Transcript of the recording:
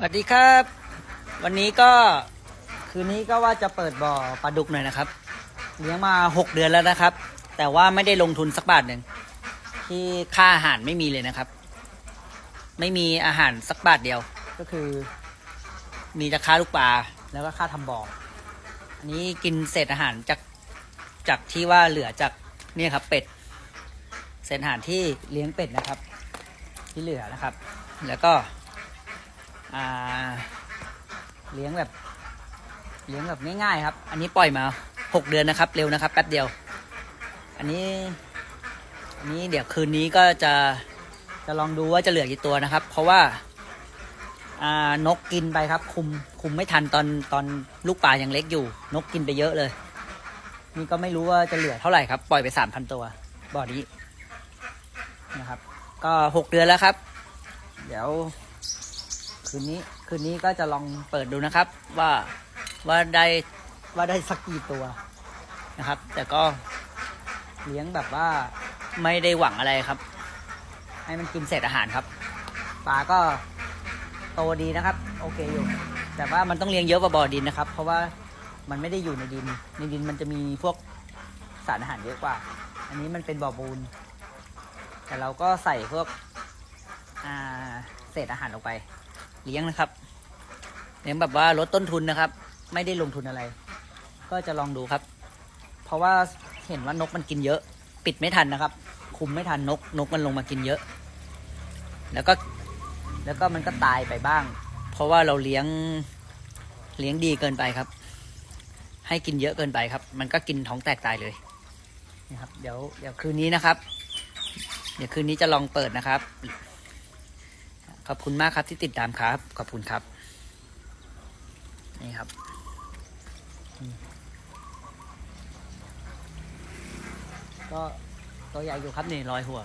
สวัสดีครับ วันนี้ก็คืนนี้ก็ว่าจะเปิดบ่อปลาดุกหน่อยนะครับเลี้ยงมาหกเดือนแล้วนะครับ แต่ว่าไม่ได้ลงทุนสักบาทหนึ่งที่ค่าอาหารไม่มีเลยนะครับ ไม่มีอาหารสักบาทเดียว ก็คือ มีแต่ค่าลูกปลาแล้วก็ค่าทำบ่ออันนี้กินเศษอาหารจากจากที่ว่าเหลือจากเนี่ยครับเป็ดเศษอาหารที่เลี้ยงเป็ดนะครับ ที่เหลือนะครับ แล้วก็ อ่า เลี้ยงแบบ เลี้ยงแบบง่ายๆครับ อันนี้ปล่อยมาหกเดือนนะครับ เร็วนะครับแป๊บเดียว อันนี้ อันนี้เดี๋ยวคืนนี้ก็จะจะลองดูว่าจะเหลือกี่ตัวนะครับ เพราะว่า อ่านกกินไปครับ คุมคุมไม่ทันตอนตอนลูกปลายังเล็กอยู่ นกกินไปเยอะเลย นี่ก็ไม่รู้ว่าจะเหลือเท่าไหร่ครับ ปล่อยไปสามพันตัวบ่อนี้นะครับ ก็หกเดือนแล้วครับ เดี๋ยว คืนนี้คืนนี้ก็จะลองเปิดดูนะครับ ว่าว่าได้ว่าได้สักกี่ตัวนะครับ แต่ก็เลี้ยงแบบว่าไม่ได้หวังอะไรครับ ให้มันกินเศษอาหารครับปลาก็โตดีนะครับ โอเคอยู่ แต่ว่ามันต้องเลี้ยงเยอะกว่าบ่อดินนะครับ เพราะว่ามันไม่ได้อยู่ในดิน ในดินมันจะมีพวกสารอาหารเยอะกว่า อันนี้มันเป็นบ่อปูน แต่เราก็ใส่พวกเศษอาหารลงไป เลี้ยงนะครับเลี้ยงแบบว่าลดต้นทุนนะครับ ไม่ได้ลงทุนอะไร ก็จะลองดูครับ เพราะว่าเห็นว่านกมันกินเยอะ ปิดไม่ทันนะครับ คุมไม่ทันนกนกมันลงมากินเยอะ แล้วก็แล้วก็มันก็ตายไปบ้าง เพราะว่าเราเลี้ยงเลี้ยงดีเกินไปครับ ให้กินเยอะเกินไปครับ มันก็กินท้องแตกตายเลยนะครับ เดี๋ยวเดี๋ยวคืนนี้นะครับ เดี๋ยวคืนนี้จะลองเปิดนะครับ ขอบคุณมากครับที่ติดตามครับ ขอบคุณครับ นี่ครับ ก็ตัวใหญ่อยู่ครับนี่รอยหัว